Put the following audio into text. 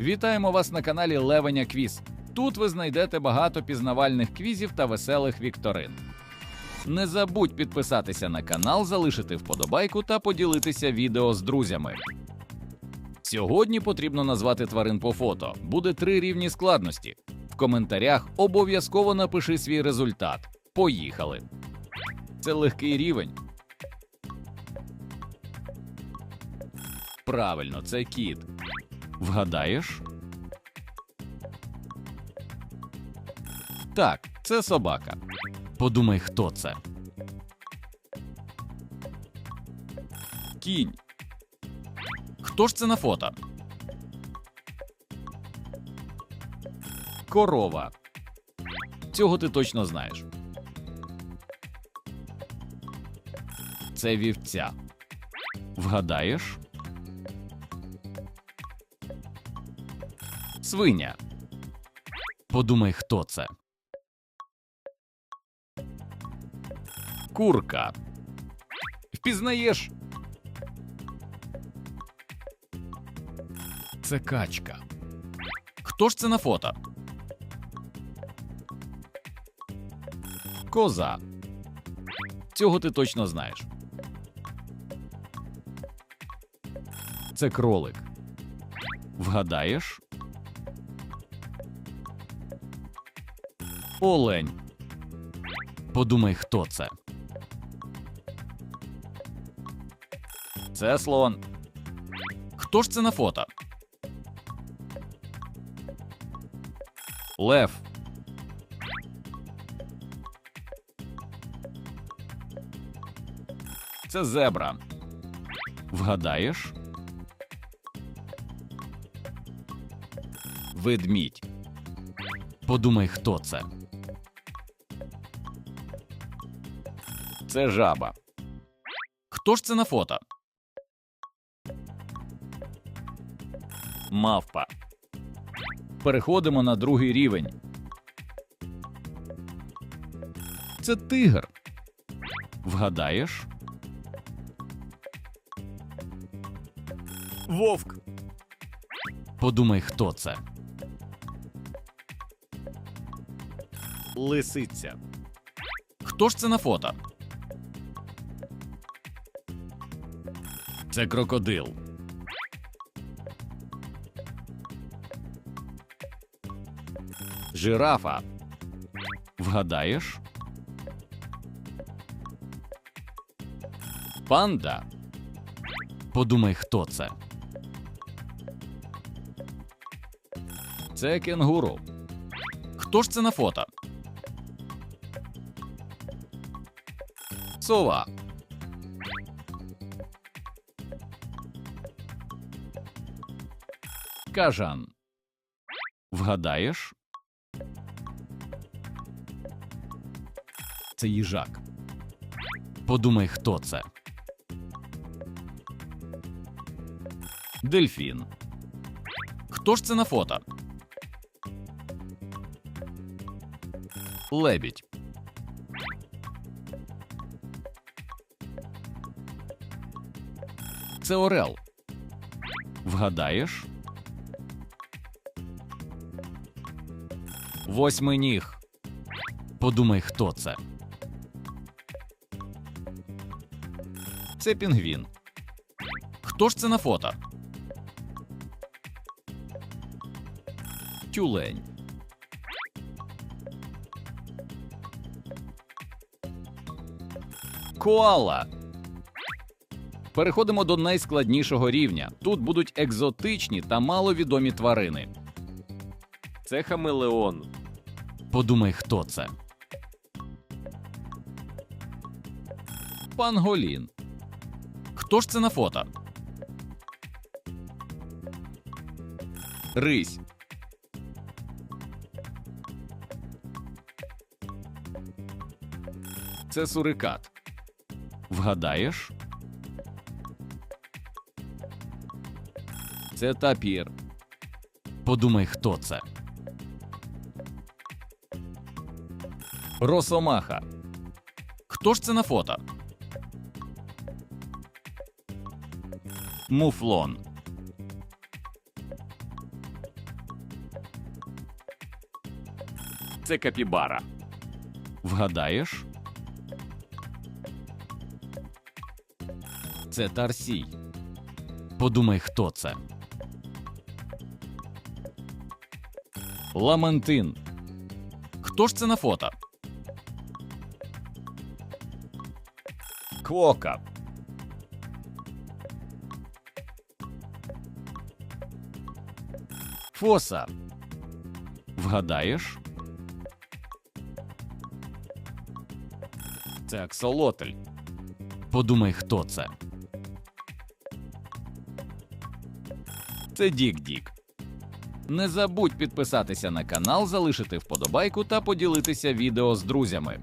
Вітаємо вас на каналі Левеня Квіз. Тут ви знайдете багато пізнавальних квізів та веселих вікторин. Не забудь підписатися на канал, залишити вподобайку та поділитися відео з друзями. Сьогодні потрібно назвати тварин по фото. Буде три рівні складності. В коментарях обов'язково напиши свій результат. Поїхали! Це легкий рівень. Правильно, це кіт. Вгадаєш? Так, це собака. Подумай, хто це. Кінь. Хто ж це на фото? Корова. Цього ти точно знаєш. Це вівця. Вгадаєш? Свиня. Подумай, хто це. Курка. Впізнаєш? Це качка. Хто ж це на фото? Коза. Цього ти точно знаєш. Це кролик. Вгадаєш? Олень. Подумай, хто це. Це слон. Хто ж це на фото? Лев. Це зебра. Вгадаєш? Ведмідь. Подумай, хто це. Це жаба. Хто ж це на фото? Мавпа. Переходимо на другий рівень. Це тигр. Вгадаєш? Вовк. Подумай, хто це. Лисиця. Хто ж це на фото? Це крокодил. Жирафа. Вгадаєш? Панда. Подумай, хто це. Це кенгуру. Хто ж це на фото? Сова. Кажан. Вгадаєш? Це їжак. Подумай, хто це. Дельфін. Хто ж це на фото? Лебідь. Це орел. Вгадаєш? Восьминіг. Подумай, хто це. Це пінгвін. Хто ж це на фото? Тюлень. Коала. Переходимо до найскладнішого рівня. Тут будуть екзотичні та маловідомі тварини. Це хамелеон. Подумай, хто це. Панголін. Хто ж це на фото? Рись. Це сурикат. Вгадаєш? Це тапір. Подумай, хто це. Росомаха. Хто ж це на фото? Муфлон. Це капібара. Вгадаєш? Це Тарсій. Подумай, хто це. Ламантин. Хто ж це на фото? Квока. Фоса. Вгадаєш? Це аксолотль. Подумай, хто це. Це Дік-Дік. Не забудь підписатися на канал, залишити вподобайку та поділитися відео з друзями.